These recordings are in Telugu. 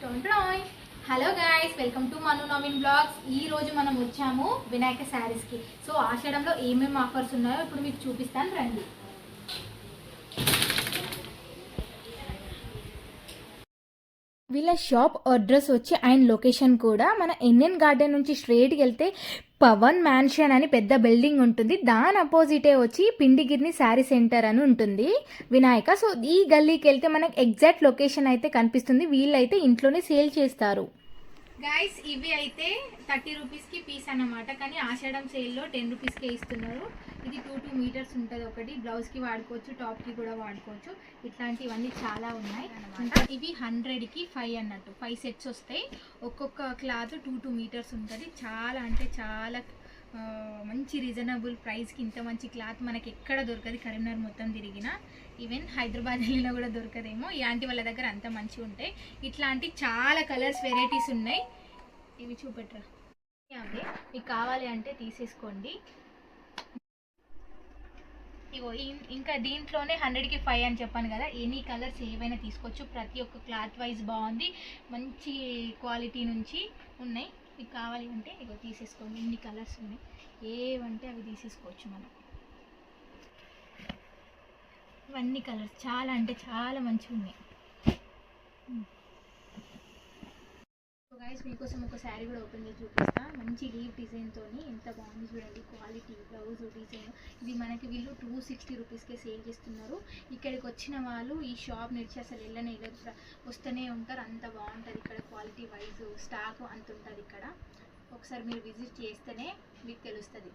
టొంట్రాయ్ hello guys welcome to Manu Naveen blogs ఈ రోజు మనం వచ్చాము వినాయక శారీస్కి సో ఆషాఢంలో ఏమేమి ఆఫర్స్ ఉన్నాయో ఇప్పుడు మీకు చూపిస్తాను రండి. వీళ్ళ షాప్ అడ్రస్ వచ్చి అండ్ లొకేషన్ కూడా మన ఇండియన్ గార్డెన్ నుంచి స్ట్రేట్కి వెళ్తే పవన్ మ్యాన్షన్ అని పెద్ద బిల్డింగ్ ఉంటుంది. దాని అపోజిటే వచ్చి పిండిగిరిని శారీ సెంటర్ అని ఉంటుంది. వినాయక సో ఈ గల్లీకి వెళ్తే మనకు ఎగ్జాక్ట్ లొకేషన్ అయితే కనిపిస్తుంది. వీళ్ళైతే ఇంట్లోనే సేల్ చేస్తారు. గైస్ ఇవి అయితే థర్టీ రూపీస్కి పీస్ అన్నమాట. కానీ ఆషాఢం సేల్లో టెన్ రూపీస్కే ఇస్తున్నారు. ఇది టూ టూ మీటర్స్ ఉంటుంది ఒకటి. బ్లౌజ్కి వాడుకోవచ్చు టాప్కి కూడా వాడుకోవచ్చు. ఇట్లాంటివన్నీ చాలా ఉన్నాయి. అనమాట ఇవి హండ్రెడ్కి ఫైవ్ అన్నట్టు. ఫైవ్ సెట్స్ వస్తాయి. ఒక్కొక్క క్లాత్ టూ టూ మీటర్స్ ఉంటుంది. చాలా అంటే చాలా మంచి రీజనబుల్ ప్రైస్కి ఇంత మంచి క్లాత్ మనకి ఎక్కడ దొరకదు. కరీంనగర్ మొత్తం తిరిగినా. ఈవెన్ హైదరాబాద్ వెళ్ళినా కూడా దొరకదేమో. ఇలాంటి వాళ్ళ దగ్గర అంత మంచిగా ఉంటాయి. ఇట్లాంటి చాలా కలర్స్ వెరైటీస్ ఉన్నాయి. ఇవి చూపెట్టరా. అవే మీకు కావాలి అంటే తీసేసుకోండి. ఇగో ఇంకా దీంట్లోనే హండ్రెడ్కి ఫైవ్ అని చెప్పాను కదా ఎనీ కలర్స్ ఏవైనా తీసుకోవచ్చు. ప్రతి ఒక్క క్లాత్ వైజ్ బాగుంది. మంచి క్వాలిటీ నుంచి ఉన్నాయి. మీకు కావాలి అంటే ఇగో తీసేసుకోండి. ఇన్ని కలర్స్ ఉన్నాయి. ఏవంటే అవి తీసేసుకోవచ్చు మనం. ఇవన్నీ కలర్స్ చాలా అంటే చాలా మంచిగా ఉన్నాయి గైస్ మీకోసం ఒక శారీ కూడా ఓపెన్ చేసి చూపిస్తా. మంచి లీవ్ డిజైన్తో ఎంత బాగుంది చూడండి క్వాలిటీ బ్లౌజ్ డిజైన్ ఇది మనకి వీళ్ళు టూ సిక్స్టీ రూపీస్కే సేల్ చేస్తున్నారు. ఇక్కడికి వచ్చిన వాళ్ళు ఈ షాప్ నుంచి అసలు వెళ్ళనే వెళ్ళదు వస్తూనే ఉంటారు. అంత బాగుంటుంది ఇక్కడ క్వాలిటీ వైజ్ స్టాక్ అంత ఉంటుంది ఇక్కడ. ఒకసారి మీరు విజిట్ చేస్తేనే మీకు తెలుస్తుంది.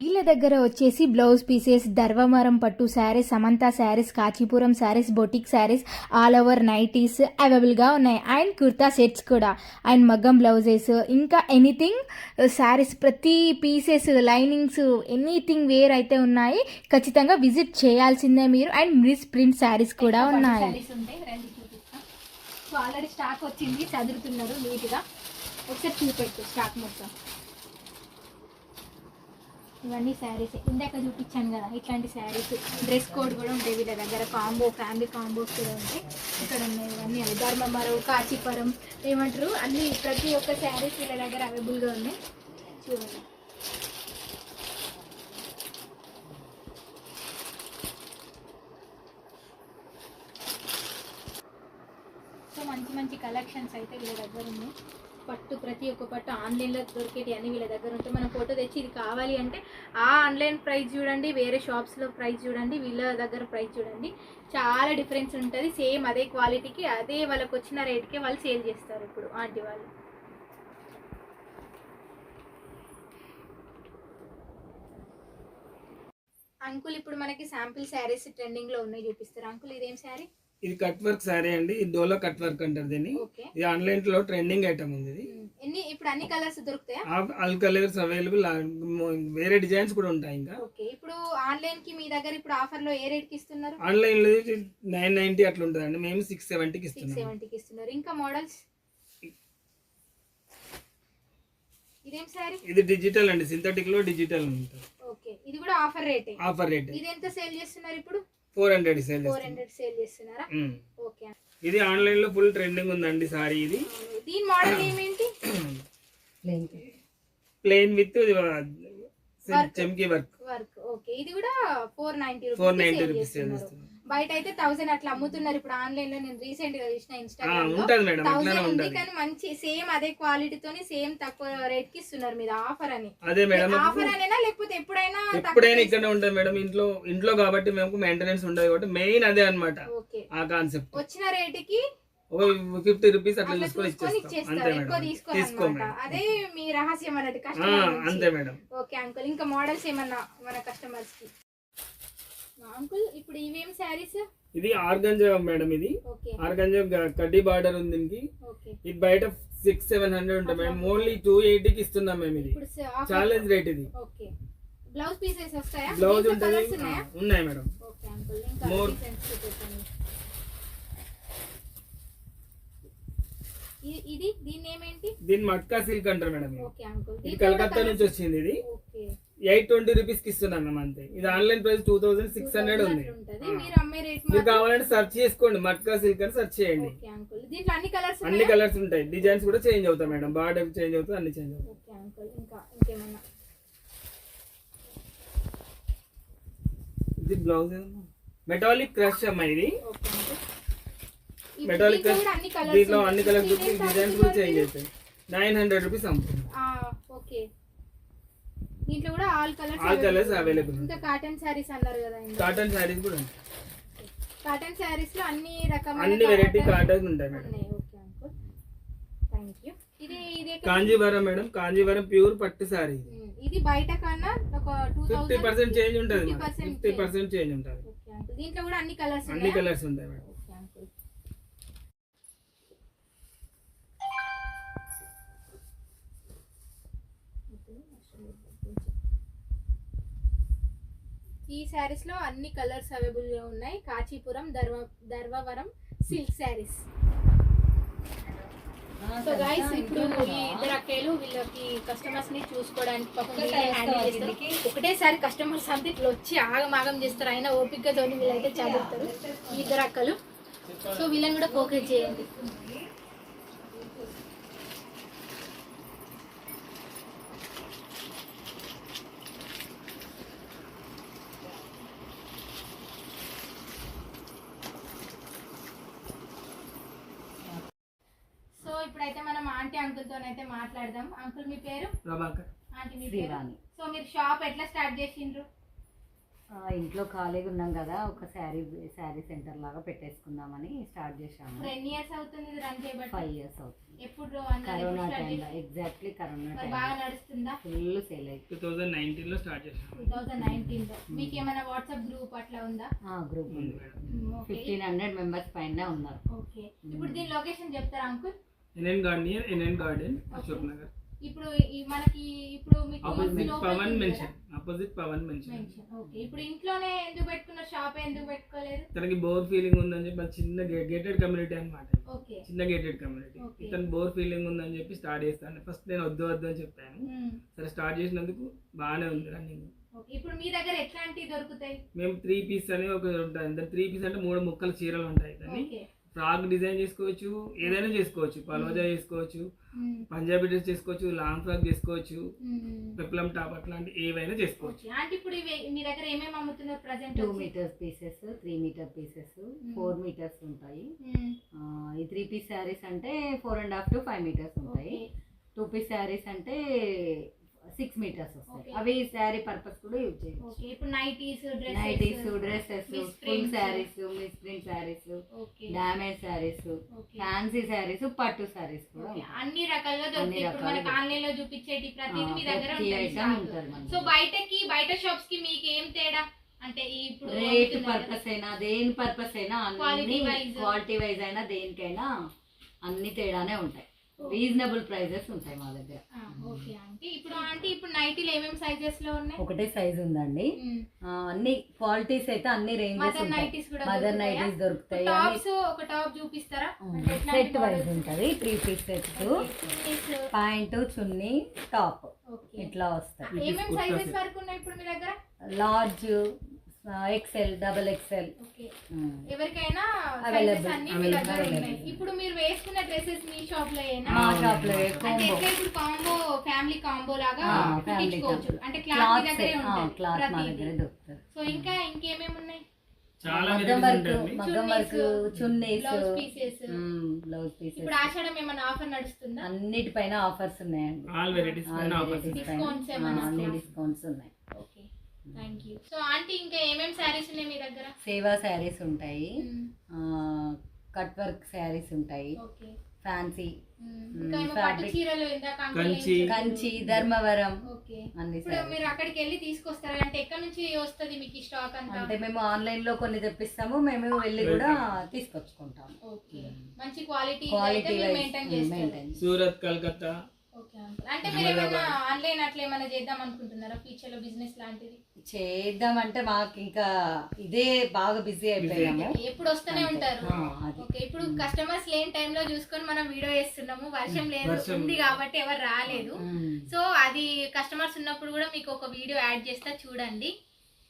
వీళ్ళ దగ్గర వచ్చేసి బ్లౌజ్ పీసెస్ ధర్వమరం పట్టు saris Samantha saris Kanchipuram saris boutique saris all over nighties అవైలబుల్గా ఉన్నాయి. అండ్ కుర్తా సెట్స్ కూడా. అండ్ మగ్గం బ్లౌజెస్ ఇంకా ఎనీథింగ్ శారీస్ ప్రతి పీసెస్ లైనింగ్స్ ఎనీథింగ్ వేర్ అయితే ఉన్నాయి. ఖచ్చితంగా విజిట్ చేయాల్సిందే మీరు. అండ్ మిస్ ప్రింట్ శారీస్ కూడా ఉన్నాయి. సో ఆల్రెడీ స్టాక్ వచ్చింది. చదువుతున్నారు నీట్గా ఒకసారి చూపెట్టు స్టాక్ మొత్తం. ఇవన్నీ శారీస్. ఇందాక చూపించాను కదా ఇట్లాంటి శారీస్. డ్రెస్ కోడ్ కూడా ఉంటాయి వీళ్ళ దగ్గర. కాంబో ఫ్యామిలీ కాంబోస్ కూడా ఉంటాయి. ఇక్కడ ఉన్నాయి ఇవన్నీ. అవి ధర్మవరం కాశీపురం ఏమంటారు? అన్ని ప్రతి ఒక్క శారీస్ వీళ్ళ దగ్గర అవైలబుల్గా ఉన్నాయి. చూడండి. సో మంచి మంచి కలెక్షన్స్ అయితే వీళ్ళ దగ్గర ఉన్నాయి. పట్టు ప్రతి ఒక్క పట్టు ఆన్లైన్లో దొరికేటి అన్ని వీళ్ళ దగ్గర ఉంటే మనం ఫోటో తెచ్చి ఇది కావాలి అంటే ఆ ఆన్లైన్ ప్రైస్ చూడండి వేరే షాప్స్లో ప్రైస్ చూడండి వీళ్ళ దగ్గర ప్రైస్ చూడండి. చాలా డిఫరెన్స్ ఉంటుంది. సేమ్ అదే క్వాలిటీకి అదే వాళ్ళకి వచ్చిన రేట్కే వాళ్ళు సేల్ చేస్తారు ఇప్పుడు ఆంటీ వాళ్ళు. అంకుల్ ఇప్పుడు మనకి శాంపిల్ శారీస్ ట్రెండింగ్లో ఉన్నాయి చూపిస్తారు. అంకుల్ ఇదేం శారీ? ఇది కట్ వర్క్ సారీ అండి. ఇది డోలో కట్ వర్క్ అంటారు దీన్ని. ఇది ఆన్లైన్లో ట్రెండింగ్ ఐటమ్ ఉంది ఇది. ఎన్ని ఇప్పుడు అన్ని కలర్స్ దొరుకుతాయా? ఆల్ కలర్స్ అవైలబుల్ వేరే డిజైన్స్ కూడా ఉంటాయి ఇంకా. ఓకే. ఇప్పుడు ఆన్లైన్కి మీ దగ్గర ఇప్పుడు ఆఫర్లో ఏ రేట్కి ఇస్తున్నారు? ఆన్లైన్లో నైన్ నైన్టీ అట్లా ఉంటుందండి. మేము సిక్స్ సెవెంటీకి సిక్స్ ఇస్తున్నాం సెవెంటీకి ఇస్తున్నారు. ఇంకా మోడల్స్? ఇదేం సారీ? ఇది డిజిటల్ అండి. సింథటిక్లో డిజిటల్ ఉంటుంది. ఓకే. ఇది కూడా ఆఫర్ రేట్. Offer rate. ఇది ఎంత సేల్ చేస్తున్నారు ఇప్పుడు? Four hundred sale four hundred sale చేస్తున్నారా? ఓకే ఇది ఆన్లైన్లో ఫుల్ ట్రెండింగ్ ఉందండి సారీ ఇది. దీని మోడల్ ఏమేంటి ప్లెయిన్ విత్ చెమ్కి వర్క్ వర్క్ ఓకే. ఇది కూడా four ninety four rupees ninety sale rupees sale చేస్తున్నారు. చేస్తున్నాం బయట అయితే థౌసండ్ అట్లా అమ్ముతున్నారు. ఇప్పుడు ఆన్లైన్లో నేను రీసెంట్గా చూసిన ఇన్స్టాగ్రామ్లో థౌసండ్ ఉంది కానీ మంచి సేమ్ అదే క్వాలిటీతోని సేమ్ తక్కువ రేట్కి ఇస్తున్నారు మీద ఆఫర్ అని. అదే మేడం ఆఫర్ అనేనా? లేకపోతే ఎప్పుడైనా ఎప్పుడైనా ఇక్కడే ఉంటుంది మేడం ఇంట్లో ఇంట్లో కాబట్టి మేము మెయింటెనెన్స్ ఉండదు కాబట్టి మెయిన్ అదే అన్నమాట ఓకే. ఆ కాన్సెప్ట్ వచ్చిన రేటుకి ఒక ఫిఫ్టీ రూపీస్ అట్లా తీసుకొని ఇచ్చేస్తాం. అదే మీ రహస్యం అన్నట్టు అంతే మేడం. ఓకే అంకుల్ ఇంకా మోడల్స్ ఏమన్నా మన కస్టమర్స్కి? అంకుల్ ఇప్పుడు ఇవేం శారీస్ ఇది ఆర్గంజా మేడం ఇది. ఆర్గంజా కడ్డీ బార్డర్ ఉంది దీనికి. ఇది బయట సిక్స్ సెవెన్ హండ్రెడ్ ఉంటుంది మేడం. ఓన్లీ టూ కి ఇస్తున్నాం మేము ఇది. ఛాలెంజ్ రేట్ ఇది. బ్లౌజ్ పీసెస్ వస్తాయా? బ్లౌజ్ ఉంటుంది. ఉన్నాయా? మేడం. ఇ- ఇది? దీని ఏమేంటి? మట్కా సిల్క్ అంటారు మేడం. ఇది. కలకత్తా నుంచి వచ్చింది ఇది. ఎయిట్ ట్వంటీ రూపీస్కి ఇస్తున్నాం మేము అంతే. ఇది online price two thousand six hundred ఉంది. మీరు కావాలంటే సెర్చ్ చేసుకోండి మట్కా సిల్క్ అని సెర్చ్ చేయండి. అన్ని కలర్స్ ఉంటాయి. డిజైన్స్ కూడా చేంజ్ అవుతాయి మేడం. బార్డర్ చేంజ్ అవుతుంది అన్ని చేంజ్ అవుతాయి. ఇది బ్లౌజ్ మెటాలిక్ క్రష్ అమ్మా ఇది. మెటాలిక్ క్రష్ దీంట్లో అన్ని కలర్స్ డిజైన్స్ కూడా చేంజ్ అవుతాయి. నైన్ హండ్రెడ్ రూపీస్ అమ్ముతుంది దీంట్లో కూడా all colours All colours available. ఇంకా కాటన్ శారీస్ అన్నారు కదా కాటన్ శారీస్ కూడా కాటన్ శారీస్లో అన్ని రకమైన అన్ని వెరైటీ కాటన్ ఉంటాయి. మేడం. ఉన్నాయి. ఓకే అంకుల్ థ్యాంక్ యూ ఇది ఇది కాంజీవరం మేడం. కాంజీవరం ప్యూర్ పట్టు శారీ ఉమ్, ఇది బయట కన్నా ఒక టూ ఫిఫ్టీ పర్సెంట్ చేంజ్ ఉంటుంది 50% ఫిఫ్టీ పర్సెంట్ చేంజ్ ఉంటుంది. ఓకే అంకుల్ దీంట్లో కూడా అన్ని కలర్స్ అన్ని కలర్స్ ఉంటాయి మేడం. ఈ శారీస్లో అన్ని కలర్స్ అవైలబుల్గా ఉన్నాయి. Kanchipuram దర్వ Dharmavaram silk saris so guys ఇప్పుడు ఈ ఇద్దరు అక్కలు వీళ్ళకి కస్టమర్స్ని చూసుకోవడానికి పాపం వీళ్ళే హ్యాండిల్ చేస్తారు. ఒకటేసారి కస్టమర్స్ అంతా ఇట్లా వచ్చి ఆగమాగం చేస్తారు. అయినా ఓపిక తోని వీళ్ళైతే చదువుతారు. ఈ ఇద్దరు అక్కలు. సో వీళ్ళని కూడా ఫోకస్ చేయండి సో ఇప్పుడైతే మనం ఆంటీ అంకుల్ తోనైతే మాట్లాడదాం. అంకుల్ మీ పేరు? ప్రభాకర్ ఆంటీ మీ పేరు? శ్రీవాణి సో మీరు షాప్ ఎట్లా స్టార్ట్ చేసిండ్రు? ఆ, ఇంట్లో ఖాళీగా ఉన్నాం కదా ఒక శారీ శారీ సెంటర్ లాగా పెట్టేసుకుందామని స్టార్ట్ చేశాము. ఇప్పుడు ఎన్ని ఇయర్స్ అవుతుంది ఇది రన్ చేయబట్టి? ఫైవ్ ఇయర్స్ అవుతుంది. ఎప్పుడు అన్నారు? ఎప్పుడు కరోనా start టైంలో? ఎగ్జాక్ట్లీ కరోనా మరి బాగా టైం నడుస్తుందా? ఫుల్ సేల్ అయితే టూ థౌజండ్ నైన్టీన్లో స్టార్ట్ చేసాం టూ థౌజండ్ నైన్టీన్లో మీకు ఏమైనా వాట్సాప్ గ్రూప్ అట్లా ఉందా? గ్రూప్ ఉంది. Madam okay. Fifteen hundred members పైన ఉన్నారు. ఓకే. ఇప్పుడు దీని లొకేషన్ చెప్తారా uncle? NN garden NN garden Ashok Nagar. ఇప్పుడు మనకి ఇప్పుడు మీకు opposite Pavan mansion opposite Pavan mansion okay ఇప్పుడు ఇంట్లోనే ఎందుకు పెట్టుకున్న షాప్ ఎందుకు పెట్టుకోలేదు? తనకి బోర్ ఫీలింగ్ ఉందని చెప్పి చిన్న గేటెడ్ కమ్యూనిటీ అన్నమాట ఓకే చిన్న గేటెడ్ కమ్యూనిటీ. ఇతను బోర్ ఫీలింగ్ ఉందని చెప్పి స్టార్ట్ చేస్తాను. ఫస్ట్ నేను వద్దు వద్దు అని చెప్పాను. మ్, సరే స్టార్ట్ చేసినందుకు బాగానే ఉంది రన్నింగ్ ఇప్పుడు మీ దగ్గర ఎట్లాంటివి దొరుకుతాయి? మేము త్రీ పీస్ అని ఒక ఉంటుంది దాని త్రీ పీస్ అంటే మూడు ముక్కల చీరలు ఉంటాయి దాన్ని ఓకే ఫ్రాక్ డిజైన్ చేసుకోవచ్చు ఏదైనా చేసుకోవచ్చు. పలోజా చేసుకోవచ్చు. పంజాబీ డ్రెస్ చేసుకోవచ్చు లాంగ్ ఫ్రాక్ చేసుకోవచ్చు. పెప్లం టాప్ అట్లాంటి ఏవైనా చేసుకోవచ్చు. అంటే ఇప్పుడు మీ దగ్గర ఏమేమి అమ్ముతున్నారు present two metres pieces three metre pieces four metres ఉంటాయి. ఆ, ఈ త్రీ పీస్ శారీస్ అంటే four and half to five metres ఉంటాయి. టూ పీస్ శారీస్ అంటే సిక్స్ మీటర్స్ వస్తాయి. అవి శారీ పర్పస్ కూడా యూజ్ చేయొచ్చు ఇప్పుడు nighties nighties dresses full. Saris misprint saris damage saris fancy saris పట్టు శారీస్ కూడా. అన్ని రకాలుగా దొరుకుతాయి మనకి ఆన్లైన్లో చూపించేటి ప్రతిదీ మీ దగ్గర ఉంటుంది సో బయటకి బయట షాప్స్కి మీకు ఏం తేడా అంటే ఇప్పుడు రేట్. పర్పస్ అయినా దేని పర్పస్ అయినా. క్వాలిటీ వైజ్ అయినా దేనికైనా అన్ని తేడానే ఉంటాయి రీజనబుల్ ప్రైజెస్ ఉంటాయి మా దగ్గర ఓకే ఇప్పుడు ఆంటీ ఇప్పుడు నైటీలు ఏమేమి సైజెస్లో ఉన్నాయి ఒకటే సైజ్ ఉందండి. ఆ, అన్ని క్వాలిటీస్ అయితే అన్ని రేంజెస్ మదర్ నైటీస్ కూడా మదర్ దొరుకుతాయా? నైటీస్ దొరుకుతాయి టాప్స్ ఒక టాప్ చూపిస్తారా అంటే సెట్ వైజ్? ఉంటది three piece set. Pant chunni top. ఇట్లా వస్తాయి ఏమేమి సైజెస్. వరకు ఉన్నాయి ఇప్పుడు మీ దగ్గర large XL double XL okay. ఎవరికైనా Available. ఇప్పుడు మీరు వేసుకున్న డ్రెస్సెస్ మీ షాప్లో మా. షాప్లో ఇప్పుడు కాంబో ఫ్యామిలీ కాంబో లాగా కుట్టించుకోవచ్చు. combo. అంటే క్లాత్ దగ్గరే ఉంటుంది క్లాత్ మా ప్రతిదీ. దగ్గర దొరుకుతుంది. సో ఇంకా ఇంకేమేమి ఉన్నాయి? చాలా మగ్గం వెరైటీస్ వర్క్ ఉంటాయి మగ్గం work chunnis. Blouse pieces blouse pieces ఇప్పుడు ఆషాఢం ఏమైనా ఆఫర్ నడుస్తుందా? అన్నిటిపైన ఆఫర్స్ ఉన్నాయండి. ఆల్ వెరైటీస్ పైన ఆఫర్స్ అన్ని? డిస్కౌంట్స్ ఉన్నాయి. Okay. Thank you so aunty ఇంకా ఏమేమి శారీస్ ఉన్నాయి మీ దగ్గర? సేవా శారీస్ ఉంటాయి. కట్ వర్క్ శారీస్ ఉంటాయి. ఓకే ఫ్యాన్సీ uncle ఏం కంచి. ధర్మవరం. మీరు అక్కడికి వెళ్ళి తీసుకొస్తారా. అంటే ఎక్కడ నుంచి వస్తుంది మీకు ఈ స్టాక్ అంతా? అంటే మేము ఆన్లైన్లో కొన్ని తెప్పిస్తాము. మేము వెళ్ళి కూడా తీసుకొచ్చుకుంటాము. ఓకే మంచి quality quality maintain Surat Calcutta. అంటే మీరు ఏమైనా ఆన్లైన్ అట్లా ఏమైనా చేద్దాం అనుకుంటున్నారా? ఫ్యూచర్లో బిజినెస్ లాంటిది? చేద్దామంటే మాకు ఇంకా ఇదే బాగా బిజీ అయిపోయాము ఎప్పుడు వస్తూనే ఉంటారు. ఓకే ఇప్పుడు కస్టమర్స్ లేని టైంలో చూసుకొని మనం వీడియో చేస్తున్నాము. వర్షం లేదు. ఉంది కాబట్టి ఎవరు రాలేదు. సో అది కస్టమర్స్ ఉన్నప్పుడు కూడా మీకు ఒక వీడియో యాడ్ చేస్తా చూడండి.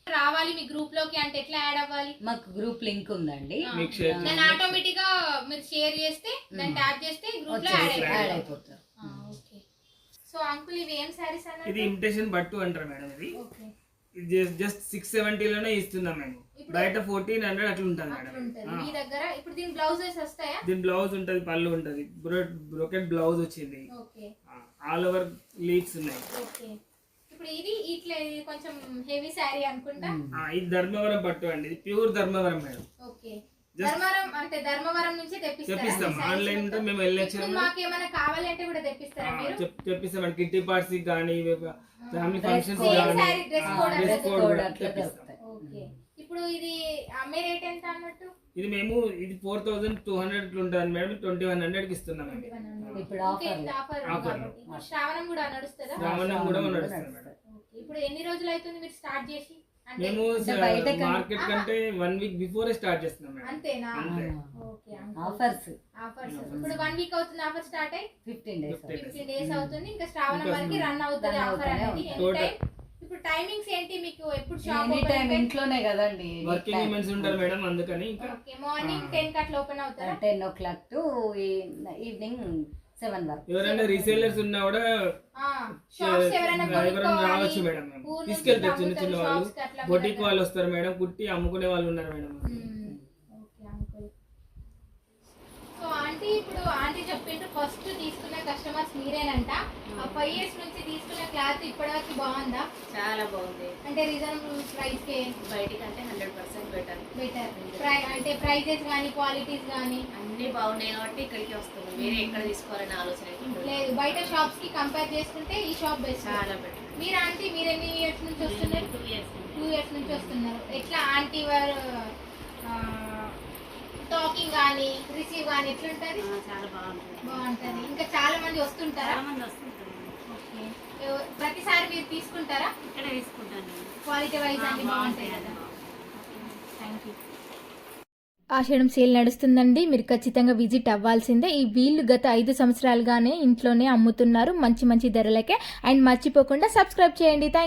రావాలి మీ గ్రూప్లోకి అంటే ఎట్లా యాడ్ అవ్వాలి? మాకు గ్రూప్ లింక్ ఉందండి. ఆ. మీకు షేర్ దాన్ని ఆటోమేటిక్గా మీరు షేర్ చేస్తే దాన్ని ట్యాప్ చేస్తే గ్రూప్లో యాడ్ అయిపోతారు సో అంకుల్ ఇవి ఏం సారీస్ ఇది అన్నారు ఇమిటేషన్ బట్టు అంటారు మేడం ఇది. ఓకే. ఇది జస్ట్ సిక్స్ సెవెంటీలోనే ఇస్తున్నాం మేము. బయట ఫోర్టీన్ హండ్రెడ్ అట్లా ఉంటుంది మేడం. మీ దగ్గర ఇప్పుడు దీని బ్లౌజెస్ వస్తాయా? దీని బ్లౌజ్ ఉంటుంది పళ్ళు ఉంటుంది. బ్రోకెట్ బ్లౌజ్ వచ్చింది. ఓకే. ఆల్ ఓవర్ లీడ్స్ ఉన్నాయి. ఓకే. ఇప్పుడు ఇది ఇట్లా ఇది కొంచెం హెవీ శారీ అనుకుంటా? ఆ, ఇది ధర్మవరం పట్టు అండి. ఇది pure Dharmavaram madam. Okay. Dharmavaram అంటే ధర్మవరం నుంచి తెప్పిస్తారా? తెప్పిస్తాం. ఈ sarees ఆన్లైన్ ఉంటే మొత్తం? మేము వెళ్ళొచ్చు ఇప్పుడు మాకు ఏమైనా కావాలి అంటే కూడా తెప్పిస్తారా మీరు? తెప్పిస్తాం. కిట్టి పార్ట్స్ ఫ్యామిలీ ఫంక్షన్స్ కూడా తెప్పిస్తాం. ఓకే. ఇప్పుడు ఇది అమ్మే రేట్ ఎంత అన్నట్టు? ఇది మేము ఇది ఫోర్ థౌసండ్ టూ హండ్రెడ్ ఉంటుంది మేడం. ట్వంటీ వన్ హండ్రెడ్కి ఇస్తున్నాం అండి ఇప్పుడు ఆఫర్ శ్రావణం కూడా నడుస్తుందా? శ్రావణం కూడా నడుస్తుంది. ఇప్పుడు ఎన్ని రోజులు అవుతుంది మీరు స్టార్ట్ చేసి? మేము మార్కెట్ కంటే వన్ వీక్ బిఫోర్ స్టార్ట్ చేస్తున్నాం అంతేనా. ఆఫర్స్ ఆఫర్స్ ఇప్పుడు వన్ వీక్ అవుతుంది ఆఫర్ స్టార్ట్ అయ్యి? ఫిఫ్టీన్ డేస్ 15 ఫిఫ్టీన్ డేస్ అవుతుంది ఇంకా శ్రావణం వరకు రన్ అవుతుంది ఆఫర్ అనేది. ఇప్పుడు టైమింగ్స్ ఏంటి మీకు? ఎప్పుడు షాప్ ఎనీ టైం ఇంట్లోనే కదండి. వర్కింగ్ ఉమెన్స్ ఉంటారు మేడం అందుకని ఇంకా ఓకే మార్నింగ్ టెన్కి అట్లా ఓపెన్ అవుతారా? Ten o'clock to evening seven వరకు ఎవరైనా రీసేలర్స్ ఉన్నా కూడా రావచ్చు మేడం. తీసుకెళ్తారు చిన్న చిన్న వాళ్ళు. బొటిక్ వాళ్ళు వస్తారు మేడం కుట్టి అమ్ముకునే వాళ్ళు ఉన్నారు మేడం మ్మ్. ఓకే అంకుల్ ఆంటీ ఇప్పుడు ఆంటీ చెప్పిండ్రు ఫస్ట్ తీసుకున్న కస్టమర్స్ మీరేనంట. ఆ. ఫైవ్ ఇయర్స్ నుంచి తీసుకున్న క్లాత్ ఇప్పటివరకు బాగుందా? చాలా బాగుంది. అంటే రీజనబుల్ ప్రైస్ కే? బయటికి అంటే హండ్రెడ్ పర్సెంట్ బెటర్ బెటర్ ప్రై అంటే ప్రైజెస్ కానీ క్వాలిటీస్ కానీ అన్ని బాగున్నాయి కాబట్టి ఇక్కడికి వస్తుంది. మీరే ఎక్కడ తీసుకోవాలనే ఆలోచన. లేదు. బయట షాప్స్కి కంపేర్ చేసుకుంటే ఈ షాప్ బెస్ట్ చాలా బెటర్ మీరు ఆంటీ మీరు ఎన్ని ఇయర్స్ నుంచి వస్తున్నారు? టూ ఇయర్స్ టూ ఇయర్స్ నుంచి వస్తున్నారు. ఎట్లా ఆంటీ వారు టాకింగ్ కానీ కానీ ఎట్లుంటది? చాలా బాగుంటుంది. బాగుంటది. ఇంకా చాలా మంది వస్తుంటారా? చాలా మంది వస్తుంటారు. ఓకే. ఎవ- ప్రతిసారి మీరు తీసుకుంటారా? ఇక్కడ తీసుకుంటాను. క్వాలిటీ వైజ్ ఆ, అన్ని బాగుంటాయి కదా. బాగుంటాయి. థ్యాంక్ యూ ఆషాఢం సేల్ నడుస్తుందండి. మీరు ఖచ్చితంగా విజిట్ అవ్వాల్సిందే. ఈ వీళ్ళు గత ఐదు సంవత్సరాలుగానే ఇంట్లోనే అమ్ముతున్నారు. మంచి మంచి ధరలకే. అండ్ మర్చిపోకుండా సబ్స్క్రైబ్ చేయండి. థ్యాంక్